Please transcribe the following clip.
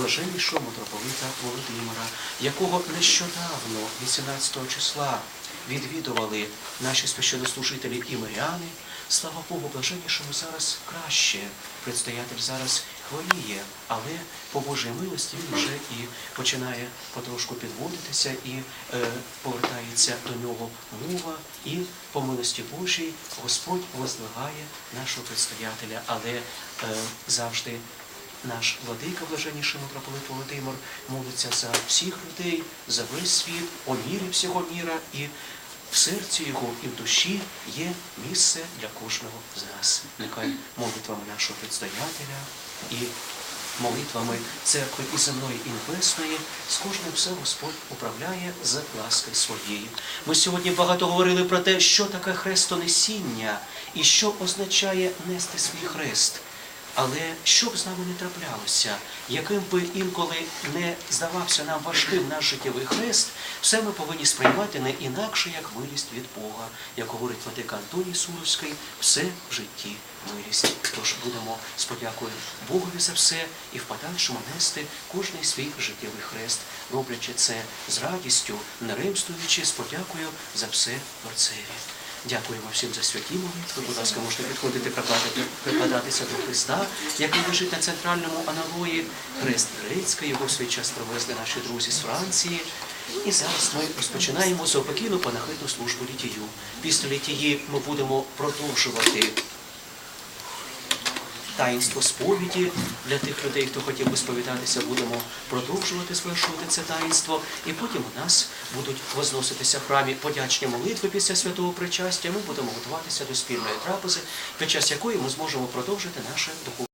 блаженнішого митрополита Володимира, якого нещодавно, 18 числа, відвідували наші священнослужителі і миряни. Слава Богу, блаженнішому зараз краще. Предстоятель зараз хворіє, але по Божій милості він вже і починає потрошку підводитися і е, повертається до нього мова, і по милості Божій Господь возлагає нашого предстоятеля, але е, завжди наш владика, блаженніший митрополит Володимир, молиться за всіх людей, за весь світ, о мірі всього міра, і в серці його і в душі є місце для кожного з нас. Нехай молитвами нашого предстоятеля і молитвами церкви і земної, і небесної, з кожним все Господь управляє з ласки своєї. Ми сьогодні багато говорили про те, що таке хрестонесіння і що означає нести свій хрест. Але що б з нами не траплялося, яким би інколи не здавався нам важким наш життєвий хрест, все ми повинні сприймати не інакше, як милість від Бога, як говорить Владика Антоній Суровський, все в житті милість. Тож будемо з подякою Богові за все і в подальшому нести кожний свій життєвий хрест, роблячи це з радістю, не ремствуючи, з подякою за все Творцеві. Дякуємо всім за святі молитви. Будь ласка, можете підходити прикладати- прикладатися до Христа, який лежить на центральному аналої. Хрест грецький, його свій час привезли наші друзі з Франції. І зараз ми розпочинаємо заопокійну панахидну службу літію. Після літії ми будемо продовжувати таїнство сповіді для тих людей, хто хотів би сповідатися, будемо продовжувати звершувати це таїнство. І потім у нас будуть возноситися в храмі подячні молитви після святого причастя. Ми будемо готуватися до спільної трапези, під час якої ми зможемо продовжити наше духовне.